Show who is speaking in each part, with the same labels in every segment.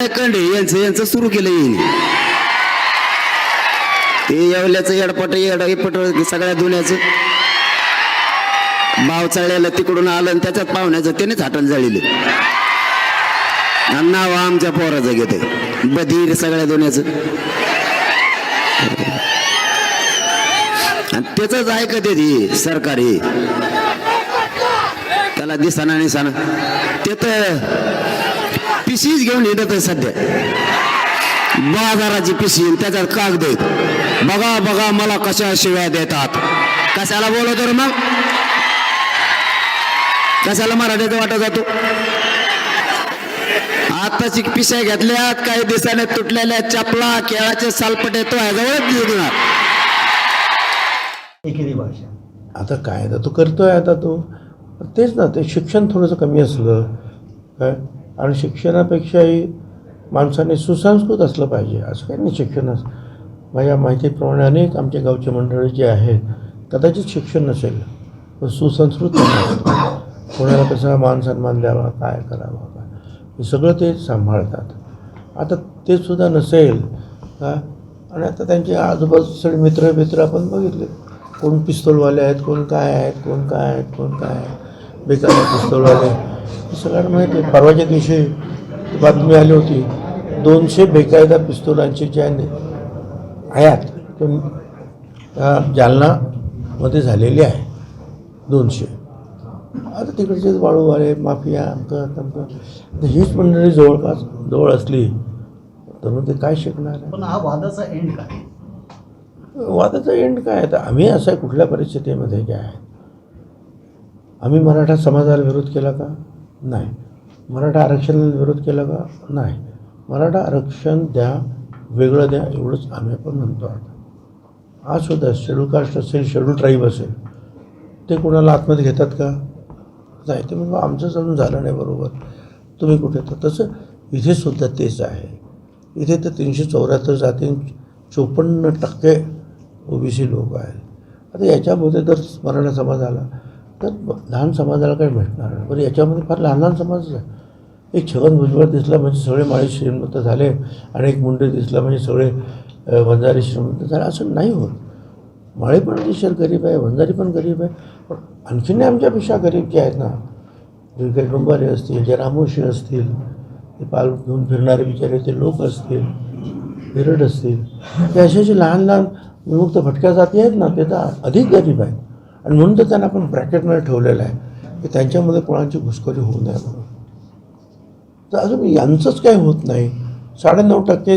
Speaker 1: कंडे यांचं यांचं सुरू केलं येईल ते येवल्याचं येडपट येड पट सगळ्या दुन्याचं. भाव चाळल्याला तिकडून आलं आणि त्याच्यात पाहुण्याचं त्यानेच हाटल जाळीले आणि नाव आमच्या पोराचं घेते. बधीर सगळ्या दुन्याचं. आणि त्याच ऐकत ती सरकार हे. त्याला दिसाना निसाना. ते तर पिशीच घेऊन येतात आहे सध्या. बाजाराची पिशी आणि त्याच्यात कागद आहेत. बघा बघा मला कशा शिव्या देतात. कशाला बोलवतो रे मग? कशाला मराठीचा वाटा जातो? आताची पिशा घेतल्यात काही दिवसाने तुटलेल्या चपला केळाचे सालपटे तो ह्याजवळच
Speaker 2: भाषा?
Speaker 3: आता काय आता तो करतोय आता तो? तेच ना ते शिक्षण थोडंसं कमी असलं. काय? आणि शिक्षणापेक्षाही माणसाने सुसंस्कृत असलं पाहिजे असं काही नाही शिक्षण माझ्या माहितीप्रमाणे अनेक आमच्या गावचे मंडळी जे आहेत कदाचित शिक्षण नसेल पण सुसंस्कृत कोणाला कसा मान सन्मान द्यावा काय करावा काय? हे सगळं ते सांभाळतात. आता ते सुद्धा नसेल का आणि आता त्यांचे आजूबाजूचे सगळे मित्र मित्र आपण बघितले. कोण पिस्तोलवाले आहेत कोण काय आहेत कोण काय आहेत कोण काय आहेत बेकार पिस्तोलवाले. सगळ्यांना माहिती आहे. परवाच्या दिवशी बातमी आली होती दोनशे बेकायदा पिस्तोलांची ने- आयात. जालनामध्ये झालेली आहे. दोनशे. आता तिकडचे वाळूवाले माफिया अमकं तमकं. हीच मंडळी जवळपास जवळ असली तर मग ते काय शिकणार
Speaker 2: पण हा वादाचा एंड काय?
Speaker 3: वादाचा एंड काय? आता आम्ही असं कुठल्या परिस्थितीमध्ये काय? आहे आम्ही मराठा समाजाला विरोध केला का? नाही. मराठा आरक्षणाला विरोध केला का? नाही. मराठा आरक्षण द्या वेगळं द्या एवढंच आम्ही पण म्हणतो आता. आज सुद्धा शेड्यूल कास्ट असेल शेड्यूल ट्राईब असेल ते कोणाला आतमध्ये घेतात का? नाही ते म्हणजे आमचंच अजून झालं नाही बरोबर. तुम्ही कुठे तर तसं इथे सुद्धा तेच आहे. इथे तर तीनशे चौऱ्याहत्तर जाती चोपन्न टक्के ओबीसी लोक आहेत. आता याच्यामध्ये जर मराठा समाज आला तर लहान समाजाला काही भेटणार नाही. बरं याच्यामध्ये फार लहान लहान समाज आहे. एक छगन भुजबळ दिसला म्हणजे सगळे माळी श्रीमंत झाले आणि एक मुंडे दिसला म्हणजे सगळे वंजारी श्रीमंत झाले. असं नाही होत. माळी पण अतिशय गरीब आहे वंजारी पण गरीब आहे. पण आणखीन आमच्यापेक्षा गरीब जे आहेत ना जे काही डोंबारे असतील जे रामोशी असतील ते पाल घेऊन फिरणारे बिचारे ते लोक असतील बिरड असतील. ते असे जे लहान लहान विमुक्त भटक्या जाती आहेत ना ते तर अधिक गरीब आहेत. आणि म्हणून तर त्यांना आपण ब्रॅकेटमध्ये ठेवलेलं आहे की त्यांच्यामध्ये कोणाची घुसखोरी होऊ नये म्हणून. तर अजून यांचंच काही होत नाही. साडेनऊ टक्के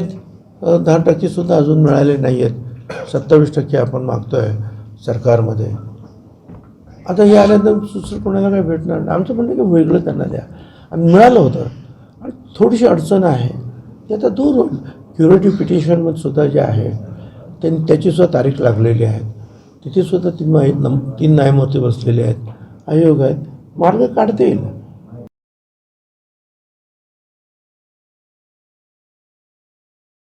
Speaker 3: दहा टक्केसुद्धा अजून मिळाले नाही आहेत सत्तावीस टक्के आपण मागतो आहे सरकारमध्ये. आता हे आल्यानंतर दुसरं कोणाला काही भेटणार नाही. आमचं म्हणणं की वेगळं त्यांना द्या. आणि मिळालं होतं. आणि थोडीशी अडचण आहे. ते आता दूर होईल. क्युरेटिव्ह पिटिशनमध्ये सुद्धा जे आहे त्यांनी त्याचीसुद्धा तारीख लागलेली आहे. तिथेसुद्धा तीन माहीत नम तीन न्यायमूर्ती बसलेले आहेत. आयोग आहेत. मार्ग काढता येईल.